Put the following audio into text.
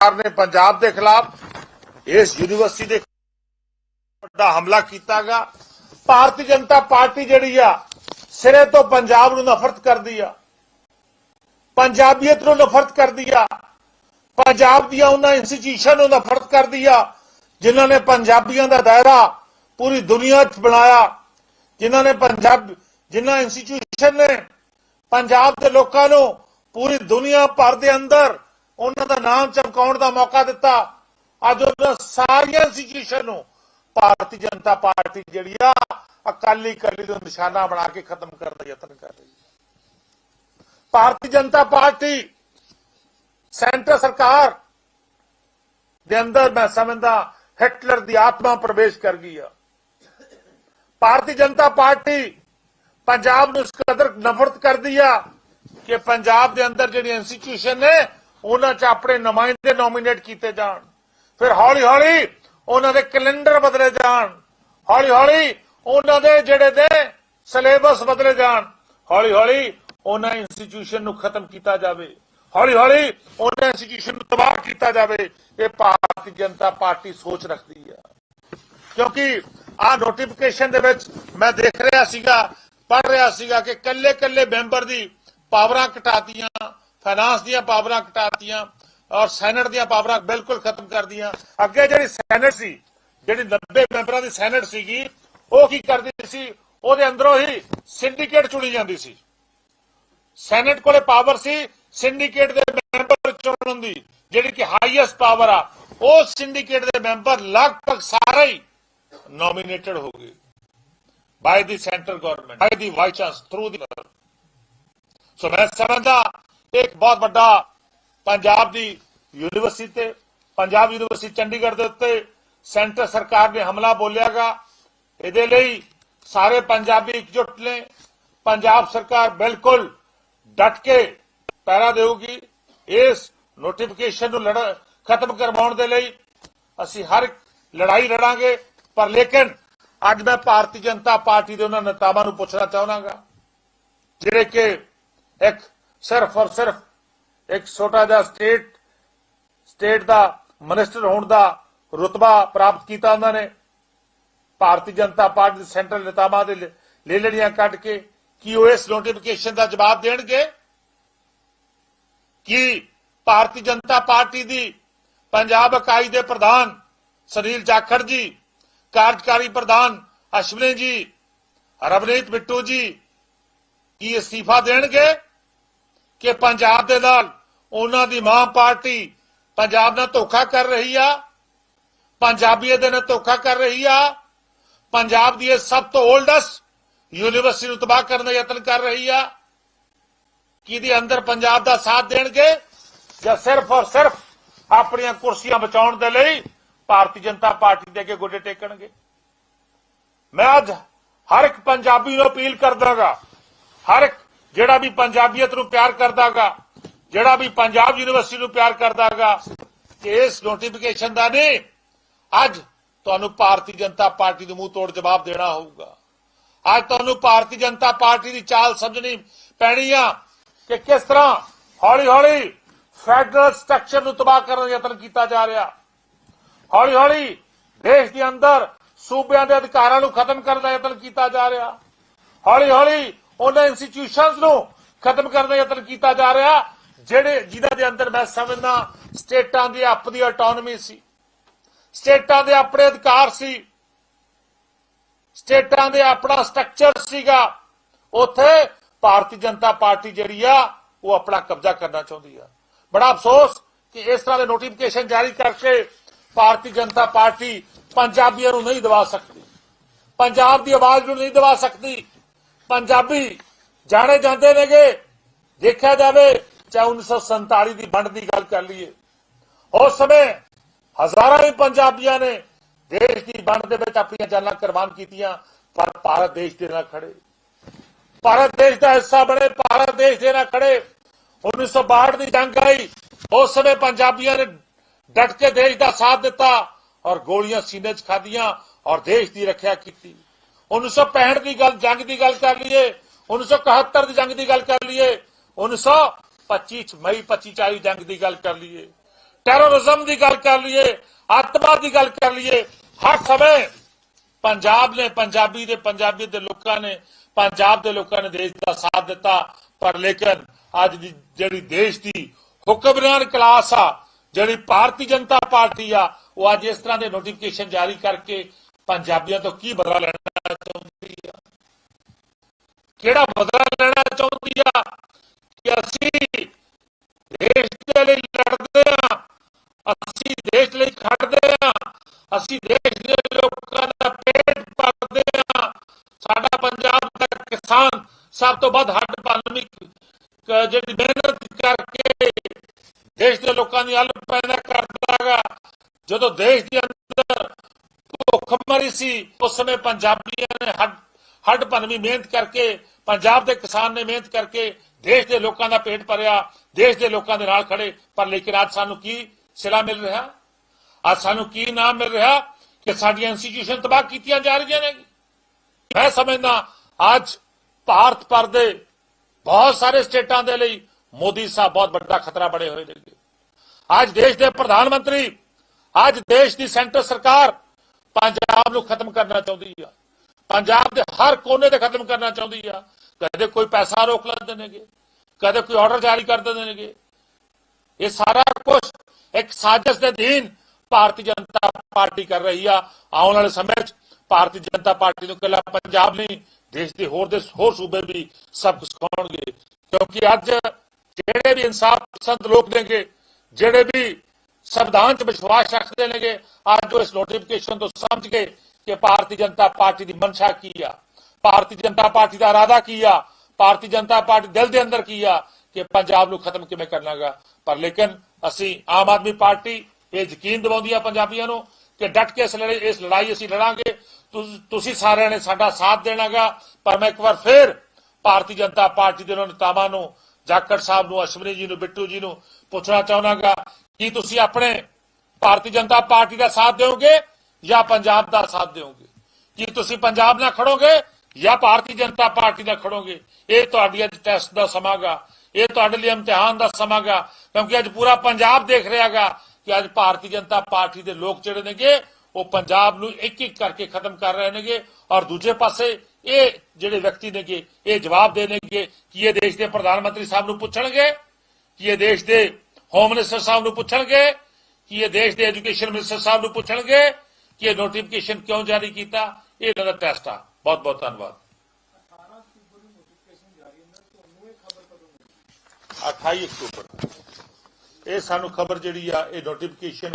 ਸਰਕਾਰ ਨੇ ਪੰਜਾਬ ਦੇ ਖਿਲਾਫ ਇਸ ਯੂਨੀਵਰਸਿਟੀ ਦੇ ਵੱਡਾ ਹਮਲਾ ਕੀਤਾਗਾ। ਭਾਰਤੀ ਜਨਤਾ ਪਾਰਟੀ ਜਿਹੜੀ ਆ, ਸਿਰੇ ਤੋਂ ਪੰਜਾਬ ਨੂੰ ਨਫ਼ਰਤ ਕਰਦੀ ਆ। ਪੰਜਾਬੀਅਤ ਨੂੰ ਨਫ਼ਰਤ ਕਰਦੀ ਆ। ਪੰਜਾਬ ਦੀਆਂ ਉਹਨਾਂ ਇੰਸਟੀਟਿਊਸ਼ਨ ਨੂੰ ਨਫ਼ਰਤ ਕਰਦੀ ਆ, ਜਿਨ੍ਹਾਂ ਨੇ ਪੰਜਾਬੀਆਂ ਦਾ ਦਾਇਰਾ ਪੂਰੀ ਦੁਨੀਆ 'ਚ ਬਣਾਇਆ। ਜਿਨ੍ਹਾਂ ਨੇ ਪੰਜਾਬ, ਜਿਨ੍ਹਾਂ ਇੰਸਟੀਟਿਊਸ਼ਨ ਨੇ ਪੰਜਾਬ ਦੇ ਲੋਕਾਂ ਨੂੰ ਪੂਰੀ ਦੁਨੀਆ ਭਰ ਦੇ ਅੰਦਰ ਉਹਨਾਂ ਦਾ ਨਾਮ ਚਮਕਾਉਣ ਦਾ ਮੌਕਾ ਦਿੱਤਾ। ਅੱਜ ਉਹਨਾਂ ਸਾਰੀਆਂ ਇੰਸਟੀਟਿਊਸ਼ਨ ਨੂੰ ਭਾਰਤੀ ਜਨਤਾ ਪਾਰਟੀ ਜਿਹੜੀ ਆ, ਅਕਾਲੀ ਕਲੀ ਨੂੰ ਨਿਸ਼ਾਨਾ ਬਣਾ ਕੇ ਖਤਮ ਕਰਨ ਦਾ ਯਤਨ ਕਰ ਰਹੀ ਹੈ। ਭਾਰਤੀ ਜਨਤਾ ਪਾਰਟੀ, ਸੈਂਟਰ ਸਰਕਾਰ ਦੇ ਅੰਦਰ ਮੈਂ ਸਮਝਦਾ ਹਿਟਲਰ ਦੀ ਆਤਮਾ ਪ੍ਰਵੇਸ਼ ਕਰ ਗਈ ਆ। ਭਾਰਤੀ ਜਨਤਾ ਪਾਰਟੀ ਪੰਜਾਬ ਨੂੰ ਇਸ ਕਦਰ ਨਫ਼ਰਤ ਕਰਦੀ ਆ ਕਿ ਪੰਜਾਬ ਦੇ ਅੰਦਰ ਜਿਹੜੀ ਇੰਸਟੀਟਿਊਸ਼ਨ ਨੇ ਉਹਨਾਂ 'ਚ ਆਪਣੇ ਨੁਮਾਇੰਦੇ ਨੋਮੀਨੇਟ ਕੀਤੇ ਜਾਣ। ਫਿਰ ਹੌਲੀ ਹੌਲੀ ਉਹਨਾਂ ਦੇ ਕੈਲੰਡਰ ਬਦਲੇ ਜਾਣ। ਹੌਲੀ ਹੌਲੀ ਉਹਨਾਂ ਦੇ ਜਿਹੜੇ ਦੇ ਸਿਲੇਬਸ ਬਦਲੇ ਜਾਣ। ਹੌਲੀ ਹੌਲੀ ਉਹਨਾਂ ਇੰਸਟੀਟਿਊਸ਼ਨ ਨੂੰ ਖਤਮ ਕੀਤਾ ਜਾਵੇ। ਹੌਲੀ ਹੌਲੀ ਉਹਨਾਂ ਇੰਸਟੀਟਿਊਸ਼ਨ ਨੂੰ ਤਬਾਹ ਕੀਤਾ ਜਾਵੇ। ਇਹ ਭਾਰਤੀ ਜਨਤਾ ਪਾਰਟੀ ਸੋਚ ਰੱਖਦੀ ਹੈ ਕਿਉਂਕਿ ਆ ਨੋਟੀਫਿਕੇਸ਼ਨ ਦੇ ਵਿੱਚ ਮੈਂ ਦੇਖ ਰਿਹਾ ਸੀਗਾ ਪੜ ਰਿਹਾ ਸੀਗਾ ਕਿ ਕੱਲੇ ਕੱਲੇ ਮੈਂਬਰ ਦੀ ਪਾਵਰਾਂ ਘਟਾਤੀਆਂ। ਫਾਈਨਾਂਸ ਦੀਆਂ ਪਾਵਰਾਂ ਘਟਾਤੀਆਂ ਔਰ ਸੈਨੇਟ ਦੀਆਂ ਪਾਵਰਾਂ ਬਿਲਕੁਲ ਖਤਮ ਕਰਦੀਆਂ ਅੱਗੇ ਜਿਹੜੀ ਸੈਨੇਟ ਸੀ, ਜਿਹੜੀ 90 ਮੈਂਬਰਾਂ ਦੀ ਸੈਨੇਟ ਸੀਗੀ, ਉਹ ਕੀ ਕਰਦੀ ਸੀ? ਉਹਦੇ ਅੰਦਰੋਂ ਹੀ ਸਿੰਡੀਕੇਟ ਚੁਣੀ ਜਾਂਦੀ ਸੀ। ਸੈਨੇਟ ਕੋਲੇ ਪਾਵਰ ਸੀ, ਸਿੰਡੀਕੇਟ ਦੇ ਮੈਂਬਰ ਚੁਣਨ ਦੀ, ਜਿਹੜੀ ਕਿ ਹਾਈਐਸਟ ਪਾਵਰ ਆ, ਉਹ ਸਿੰਡੀਕੇਟ ਦੇ ਮੈਂਬਰ ਲਗਭਗ ਸਾਰੇ ਹੀ nominated ਹੋ ਗਏ। By the central government, by the vice chancellor, through the ਸੋ ਮੈਂ ਸਮਝਦਾ ਇੱਕ ਬਹੁਤ ਵੱਡਾ ਪੰਜਾਬ ਦੀ ਯੂਨੀਵਰਸਿਟੀ ਤੇ ਪੰਜਾਬ ਯੂਨੀਵਰਸਿਟੀ ਚੰਡੀਗੜ੍ਹ ਦੇ ਉੱਤੇ ਸੈਂਟਰ ਸਰਕਾਰ ਨੇ ਹਮਲਾ ਬੋਲਿਆਗਾ ਇਹਦੇ ਲਈ ਸਾਰੇ ਪੰਜਾਬੀ ਇਕਜੁੱਟ ਨੇ ਪੰਜਾਬ ਸਰਕਾਰ ਬਿਲਕੁਲ ਡਟ ਕੇ ਪੈਰਾ ਦੇਊਗੀ ਇਸ ਨੋਟੀਫਿਕੇਸ਼ਨ ਨੂੰ ਲੜ ਖਤਮ ਕਰਵਾਉਣ ਦੇ ਲਈ ਅਸੀਂ ਹਰ ਇੱਕ ਲੜਾਈ ਲੜਾਂਗੇ ਪਰ ਲੇਕਿਨ ਅੱਜ ਮੈਂ ਭਾਰਤੀ ਜਨਤਾ ਪਾਰਟੀ ਦੇ ਉਹਨਾਂ ਨੇਤਾਵਾਂ ਨੂੰ ਪੁੱਛਣਾ ਚਾਹਣਾਗਾ ਜਿਹੜੇ ਕਿ ਇੱਕ ਸਿਰਫ ਔਰ ਸਿਰਫ ਇੱਕ ਛੋਟਾ ਜਿਹਾ ਸਟੇਟ ਸਟੇਟ ਦਾ ਮਿਨਿਸਟਰ ਹੋਣ ਦਾ ਰੁਤਬਾ ਪ੍ਰਾਪਤ ਕੀਤਾ ਉਹਨਾਂ ਨੇ। ਭਾਰਤੀ ਜਨਤਾ ਪਾਰਟੀ ਦੇ ਸੈਂਟਰਲ ਨੇਤਾਵਾਂ ਦੇ ਲੇਲੜੀਆਂ ਕੱਢ ਕੇ ਕੀ ਉਹ ਇਸ ਨੋਟੀਫਿਕੇਸ਼ਨ ਦਾ ਜਵਾਬ ਦੇਣਗੇ? ਕਿ ਭਾਰਤੀ ਜਨਤਾ ਪਾਰਟੀ ਦੀ ਪੰਜਾਬ ਇਕਾਈ ਦੇ ਪ੍ਰਧਾਨ ਸੁਨੀਲ ਜਾਖੜ ਜੀ, ਕਾਰਜਕਾਰੀ ਪ੍ਰਧਾਨ ਅਸ਼ਵਨੀ ਜੀ, ਰਵਨੀਤ ਬਿੱਟੂ ਜੀ, ਕੀ ਅਸਤੀਫਾ ਦੇਣਗੇ? ਕਿ ਪੰਜਾਬ ਦੇ ਨਾਲ ਉਹਨਾਂ ਦੀ ਮਾਂ ਪਾਰਟੀ ਪੰਜਾਬ ਨਾਲ ਧੋਖਾ ਕਰ ਰਹੀ ਆ ਪੰਜਾਬੀਅਤ ਦੇ ਨਾਲ ਧੋਖਾ ਕਰ ਰਹੀ ਆ, ਪੰਜਾਬ ਦੀ ਇਹ ਸਭ ਤੋਂ 올ਡੈਸਟ ਯੂਨੀਵਰਸਿਟੀ ਨੂੰ ਤਬਾਹ ਕਰਨ ਦਾ ਯਤਨ ਕਰ ਰਹੀ ਆ। ਕਿਹਦੇ ਅੰਦਰ ਪੰਜਾਬ ਦਾ ਸਾਥ ਦੇਣਗੇ ਜਾਂ ਸਿਰਫ ਔਰ ਸਿਰਫ ਆਪਣੀਆਂ ਕੁਰਸੀਆਂ ਬਚਾਉਣ ਦੇ ਲਈ ਭਾਰਤੀ ਜਨਤਾ ਪਾਰਟੀ ਦੇ ਅੱਗੇ ਗੋਡੇ ਟੇਕਣਗੇ? ਮੈਂ ਅੱਜ ਹਰ ਇੱਕ ਪੰਜਾਬੀ ਨੂੰ ਅਪੀਲ ਕਰਦਾਗਾ, ਹਰ ਇੱਕ ਜਿਹੜਾ ਵੀ ਪੰਜਾਬੀਅਤ ਨੂੰ ਪਿਆਰ ਕਰਦਾਗਾ, ਜਿਹੜਾ ਵੀ ਪੰਜਾਬ ਯੂਨੀਵਰਸਿਟੀ ਨੂੰ ਪਿਆਰ ਕਰਦਾਗਾ ਕਿ ਇਸ ਨੋਟੀਫਿਕੇਸ਼ਨ ਦਾ ਨਹੀਂ, ਅੱਜ ਤੁਹਾਨੂੰ ਭਾਰਤੀ ਜਨਤਾ ਪਾਰਟੀ ਦੇ ਮੂੰਹ ਤੋੜ ਜਵਾਬ ਦੇਣਾ ਹੋਊਗਾ। ਅੱਜ ਤੁਹਾਨੂੰ ਭਾਰਤੀ ਜਨਤਾ ਪਾਰਟੀ ਦੀ ਚਾਲ ਸਮਝਣੀ ਪੈਣੀ ਆ ਕਿ ਕਿਸ ਤਰ੍ਹਾਂ ਹੌਲੀ ਹੌਲੀ ਫੈਡਰਲ ਸਟਰਕਚਰ ਨੂੰ ਤਬਾਹ ਕਰਨ ਦਾ ਯਤਨ ਕੀਤਾ ਜਾ ਰਿਹਾ। ਹੌਲੀ ਹੌਲੀ ਦੇਸ਼ ਦੇ ਅੰਦਰ ਸੂਬਿਆਂ ਦੇ ਅਧਿਕਾਰਾਂ ਨੂੰ ਖਤਮ ਕਰਨ ਦਾ ਯਤਨ ਕੀਤਾ ਜਾ ਰਿਹਾ। ਹੌਲੀ ਹੌਲੀ ਉਹਨਾਂ ਇੰਸਟੀਟਿਊਸ਼ਨਸ ਨੂੰ ਖਤਮ ਕਰਨ ਦਾ ਯਤਨ ਕੀਤਾ ਜਾ ਰਿਹਾ, ਜਿਹੜੇ ਜਿਨ੍ਹਾਂ ਦੇ ਅੰਦਰ ਮੈਂ ਸਮਝਦਾ, ਸਟੇਟਾਂ ਦੀ ਆਪਣੀ ਆਟੋਨਮੀ ਸੀ। ਸਟੇਟਾਂ ਦੇ ਆਪਣੇ ਅਧਿਕਾਰ ਸੀ। ਸਟੇਟਾਂ ਦੇ ਆਪਣਾ ਸਟਰਕਚਰ ਸੀਗਾ। ਉੱਥੇ ਭਾਰਤੀ ਜਨਤਾ ਪਾਰਟੀ ਜਿਹੜੀ ਆ, ਉਹ ਆਪਣਾ ਕਬਜ਼ਾ ਕਰਨਾ ਚਾਹੁੰਦੀ ਆ। ਬੜਾ ਅਫਸੋਸ ਕਿ ਇਸ ਤਰ੍ਹਾਂ ਦੇ ਨੋਟੀਫਿਕੇਸ਼ਨ ਜਾਰੀ ਕਰਕੇ ਭਾਰਤੀ ਜਨਤਾ ਪਾਰਟੀ ਪੰਜਾਬੀਆਂ ਨੂੰ ਨਹੀਂ ਦਵਾ ਸਕਦੀ। ਪੰਜਾਬ ਦੀ ਆਵਾਜ਼ ਨੂੰ ਨਹੀਂ ਦਵਾ ਸਕਦੀ। ਪੰਜਾਬੀ ਜਾਣੇ ਜਾਂਦੇ ਨੇਗੇ। ਦੇਖਿਆ ਜਾਵੇ ਚਾਹੇ 1947 ਦੀ ਵੰਡ ਦੀ ਗੱਲ ਕਰ ਲਈਏ। ਉਸ ਸਮੇਂ ਹਜ਼ਾਰਾਂ ਹੀ ਪੰਜਾਬੀਆਂ ਨੇ ਦੇਸ਼ ਦੀ ਵੰਡ ਦੇ ਵਿੱਚ ਆਪਣੀਆਂ ਜਾਨਾਂ ਕੁਰਬਾਨ ਕੀਤੀਆਂ, ਪਰ ਭਾਰਤ ਦੇਸ਼ ਦੇ ਨਾਲ ਖੜੇ। ਭਾਰਤ ਦੇਸ਼ ਦਾ ਹਿੱਸਾ ਬਣੇ, ਭਾਰਤ ਦੇਸ਼ ਦੇ ਨਾਲ ਖੜੇ। 1962 ਦੀ ਜੰਗ ਆਈ। ਉਸ ਸਮੇਂ ਪੰਜਾਬੀਆਂ ਨੇ ਡਟ ਕੇ ਦੇਸ਼ ਦਾ ਸਾਥ ਦਿੱਤਾ ਔਰ ਗੋਲੀਆਂ ਸੀਨੇ 'ਚ ਖਾਧੀਆਂ ਔਰ ਦੇਸ਼ ਦੀ ਰੱਖਿਆ ਕੀਤੀ। 1965 ਦੀ ਗੱਲ, ਜੰਗ ਦੀ ਗੱਲ ਕਰ ਲਈਏ 1971 ਦੀ ਜੰਗ ਦੀ ਗੱਲ ਕਰ ਲਈਏ 1925 ਚ ਮਈ 25 ਚ ਜੰਗ ਦੀ ਗੱਲ ਕਰ ਲਈਏ, ਟੈਰੋਰਿਜ਼ਮ ਦੀ ਗੱਲ ਕਰ ਲਈਏ, ਅੱਤਵਾਦ ਦੀ ਗੱਲ ਕਰ ਲਈਏ, ਹਰ ਸਮੇਂ ਪੰਜਾਬ ਨੇ, ਪੰਜਾਬੀ ਦੇ ਪੰਜਾਬੀ ਦੇ ਲੋਕਾਂ ਨੇ, ਪੰਜਾਬ ਦੇ ਲੋਕਾਂ ਨੇ ਦੇਸ਼ ਦਾ ਸਾਥ ਦਿੱਤਾ, ਪਰ ਲੇਕਿਨ ਅੱਜ ਦੀ ਜਿਹੜੀ ਦੇਸ਼ ਦੀ ਹੁਕਮਰਾਨ ਕਲਾਸ ਆ, ਜਿਹੜੀ ਭਾਰਤੀ ਜਨਤਾ ਪਾਰਟੀ ਆ, ਉਹ ਅੱਜ ਇਸ ਤਰ੍ਹਾਂ ਦੇ ਨੋਟੀਫਿਕੇਸ਼ਨ ਜਾਰੀ ਕਰਕੇ ਪੰਜਾਬੀਆਂ ਤੋਂ ਕੀ ਬਦਲਾ ਲੈਣਾ ਚਾਹੁੰਦੀ ਆ ਕਿਹੜਾ ਬਦਲਾ ਲੈਣਾ ਚਾਹੁੰਦੀ ਆ ਕਿ ਅਸੀਂ ਦੇਸ਼ ਦੇ ਲਈ ਲੜਦੇ ਆ ਅਸੀਂ ਦੇਸ਼ ਲਈ ਖੜਦੇ ਆ ਅਸੀਂ ਦੇਸ਼ ਦੇ ਲੋਕਾਂ ਦਾ ਪੇਟ ਭਰਦੇ ਆ ਸਾਡਾ ਪੰਜਾਬ ਦਾ ਕਿਸਾਨ ਸਭ ਤੋਂ ਵੱਧ ਹੱਡ ਪਾਲਮੀ ਕ- ਜਿਹੜੀ ਮਿਹਨਤ ਕਰਕੇ ਦੇਸ਼ ਦੇ ਲੋਕਾਂ ਦੀ ਹੱਲ ਪੈਦਾ ਕਰਦਾ ਹੈਗਾ। ਜਦੋਂ ਦੇਸ਼ ਭੁੱਖਮਰੀ ਸੀ, ਉਸ ਸਮੇਂ ਪੰਜਾਬੀਆਂ ਨੇ ਹੱਡ ਹੱਡ ਭੰਨਵੀਂ ਮਿਹਨਤ ਕਰਕੇ, ਪੰਜਾਬ ਦੇ ਕਿਸਾਨ ਨੇ ਮਿਹਨਤ ਕਰਕੇ ਦੇਸ਼ ਦੇ ਲੋਕਾਂ ਦਾ ਪੇਟ ਭਰਿਆ, ਦੇਸ਼ ਦੇ ਲੋਕਾਂ ਦੇ ਨਾਲ ਖੜੇ। ਪਰ ਲੇਕਿਨ ਅੱਜ ਸਾਨੂੰ ਕੀ ਸਿਲਾ ਮਿਲ ਰਿਹਾ? ਅੱਜ ਸਾਨੂੰ ਕੀ ਨਾਮ ਮਿਲ ਰਿਹਾ? ਕਿ ਸਾਡੀਆਂ ਇੰਸਟੀਟਿਊਸ਼ਨ ਤਬਾਹ ਕੀਤੀਆਂ ਜਾ ਰਹੀਆਂ ਨੇ। ਮੈਂ ਸਮਝਦਾ ਅੱਜ ਭਾਰਤ ਭਰ ਦੇ ਬਹੁਤ ਸਾਰੇ ਸਟੇਟਾਂ ਦੇ ਲਈ ਮੋਦੀ ਸਾਹਿਬ ਬਹੁਤ ਵੱਡਾ ਖਤਰਾ ਬਣੇ ਹੋਏ ਨੇ। ਅੱਜ ਦੇਸ਼ ਦੇ ਪ੍ਰਧਾਨ ਮੰਤਰੀ, ਅੱਜ ਦੇਸ਼ ਦੀ ਸੈਂਟਰ ਸਰਕਾਰ ਪੰਜਾਬ ਨੂੰ ਖਤਮ ਕਰਨਾ ਚਾਹੁੰਦੀ ਆ। ਪੰਜਾਬ ਦੇ ਹਰ ਕੋਨੇ ਤੇ ਖਤਮ ਕਰਨਾ ਚਾਹੁੰਦੀ ਆ। ਕਦੇ ਕੋਈ ਪੈਸਾ ਰੋਕ ਲੈਂਦੇ ਨੇਗੇ, ਕਦੇ ਕੋਈ ਆਰਡਰ ਜਾਰੀ ਕਰ ਦਿੰਦੇ ਨੇਗੇ। ਇਹ ਸਾਰਾ ਕੁਝ ਇੱਕ ਸਾਜ਼ਿਸ਼ ਦੇ ਅਧੀਨ ਭਾਰਤੀ ਜਨਤਾ ਪਾਰਟੀ ਕਰ ਰਹੀ ਆ। ਆਉਣ ਵਾਲੇ ਸਮੇਂ 'ਚ ਭਾਰਤੀ ਜਨਤਾ ਪਾਰਟੀ ਨੂੰ ਇਕੱਲਾ ਪੰਜਾਬ ਨਹੀਂ, ਦੇਸ਼ ਦੇ ਹੋਰ ਦੇ ਹੋਰ ਸੂਬੇ ਵੀ ਸਭ ਸਿਖਾਉਣਗੇ। ਕਿਉਂਕਿ ਅੱਜ ਜਿਹੜੇ ਵੀ ਇਨਸਾਫ ਪਸੰਦ ਲੋਕ ਨੇਗੇ, ਜਿਹੜੇ ਵੀ ਸੰਵਿਧਾਨ 'ਚ ਵਿਸ਼ਵਾਸ ਰੱਖਦੇ ਨੇਗੇ। ਅੱਜ ਉਹ ਇਸ ਨੋਟੀਫਿਕੇਸ਼ਨ ਤੋਂ ਸਮਝ ਗਏ ਕਿ ਭਾਰਤੀ ਜਨਤਾ ਪਾਰਟੀ ਦੀ ਮਨਸ਼ਾ ਕੀ ਆ। ਭਾਰਤੀ ਜਨਤਾ ਪਾਰਟੀ ਦਾ ਇਰਾਦਾ ਕੀ ਆ? ਭਾਰਤੀ ਜਨਤਾ ਪਾਰਟੀ ਦਿਲ ਦੇ ਅੰਦਰ ਕੀ ਆ ਕਿ ਪੰਜਾਬ ਨੂੰ ਖਤਮ ਕਿਵੇਂ ਕਰਨਾਗਾ? ਪਰ ਲੇਕਿਨ ਅਸੀਂ ਆਮ ਆਦਮੀ ਪਾਰਟੀ, ਇਹ ਯਕੀਨ ਦਿਵਾਉਂਦੀ ਆ ਪੰਜਾਬੀਆਂ ਨੂੰ ਕਿ ਡਟ ਕੇ ਇਸ ਲੜਾਈ ਇਸ ਲੜਾਈ ਅਸੀਂ ਲੜਾਂਗੇ। ਤੁਸੀਂ ਸਾਰਿਆਂ ਨੇ ਸਾਡਾ ਸਾਥ ਦੇਣਾਗਾ। ਪਰ ਮੈਂ ਇੱਕ ਵਾਰ ਫੇਰ ਭਾਰਤੀ ਜਨਤਾ ਪਾਰਟੀ ਦੇ ਉਹਨਾਂ ਨੇਤਾਵਾਂ ਨੂੰ, ਜਾਖੜ ਸਾਹਿਬ ਨੂੰ, ਅਸ਼ਵਨੀ ਜੀ ਨੂੰ, ਬਿੱਟੂ ਜੀ ਨੂੰ ਪੁੱਛਣਾ ਚਾਹਣਾਗਾ ਕੀ ਤੁਸੀਂ ਆਪਣੇ ਭਾਰਤੀ ਜਨਤਾ ਪਾਰਟੀ ਦਾ ਸਾਥ ਦਿਓਗੇ ਜਾਂ ਪੰਜਾਬ ਦਾ ਸਾਥ ਦਿਓਗੇ? ਕੀ ਤੁਸੀਂ ਪੰਜਾਬ ਨਾਲ ਖੜੋਗੇ ਜਾਂ ਭਾਰਤੀ ਜਨਤਾ ਪਾਰਟੀ ਨਾਲ ਖੜੋਗੇ? ਇਹ ਤੁਹਾਡੀ ਅੱਜ ਟੈਸਟ ਦਾ ਸਮਾਂਗਾ ਇਹ ਤੁਹਾਡੇ ਲਈ ਇਮਤਿਹਾਨ ਦਾ ਸਮਾਂਗਾ ਕਿਉਂਕਿ ਅੱਜ ਪੂਰਾ ਪੰਜਾਬ ਦੇਖ ਰਿਹਾਗਾ ਕਿ ਅੱਜ ਭਾਰਤੀ ਜਨਤਾ ਪਾਰਟੀ ਦੇ ਲੋਕ ਜਿਹੜੇ ਨੇਗੇ, ਉਹ ਪੰਜਾਬ ਨੂੰ ਇੱਕ ਇੱਕ ਕਰਕੇ ਖਤਮ ਕਰ ਰਹੇ ਨੇਗੇ। ਔਰ ਦੂਜੇ ਪਾਸੇ ਇਹ ਜਿਹੜੇ ਵਿਅਕਤੀ ਨੇਗੇ, ਇਹ ਜਵਾਬ ਦੇਣਗੇ ਕਿ ਇਹ ਦੇਸ਼ ਦੇ ਪ੍ਰਧਾਨ ਮੰਤਰੀ ਸਾਹਿਬ ਨੂੰ ਪੁੱਛਣਗੇ ਕਿ ਇਹ ਦੇਸ਼ ਦੇ ਹੋਮ ਮਿਨਿਸਟਰ ਸਾਹਿਬ ਨੂੰ ਪੁੱਛਣਗੇ ਕਿ ਇਹ ਦੇਸ਼ ਦੇ ਐਜੂਕੇਸ਼ਨ ਮਿਨਿਸਟਰ ਸਾਹਿਬ ਨੂੰ ਪੁੱਛਣਗੇ ਕਿ ਇਹ ਨੋਟੀਫਿਕੇਸ਼ਨ ਕਿਉਂ ਜਾਰੀ ਕੀਤਾ? ਇਹ ਇਹਨਾਂ ਦਾ ਟੈਸਟ ਆ। ਬਹੁਤ ਬਹੁਤ ਧੰਨਵਾਦ। 28 ਅਕਤੂਬਰ। ਇਹ ਸਾਨੂੰ ਖਬਰ ਜਿਹੜੀ ਆ, ਇਹ ਨੋਟੀਫਿਕੇਸ਼ਨ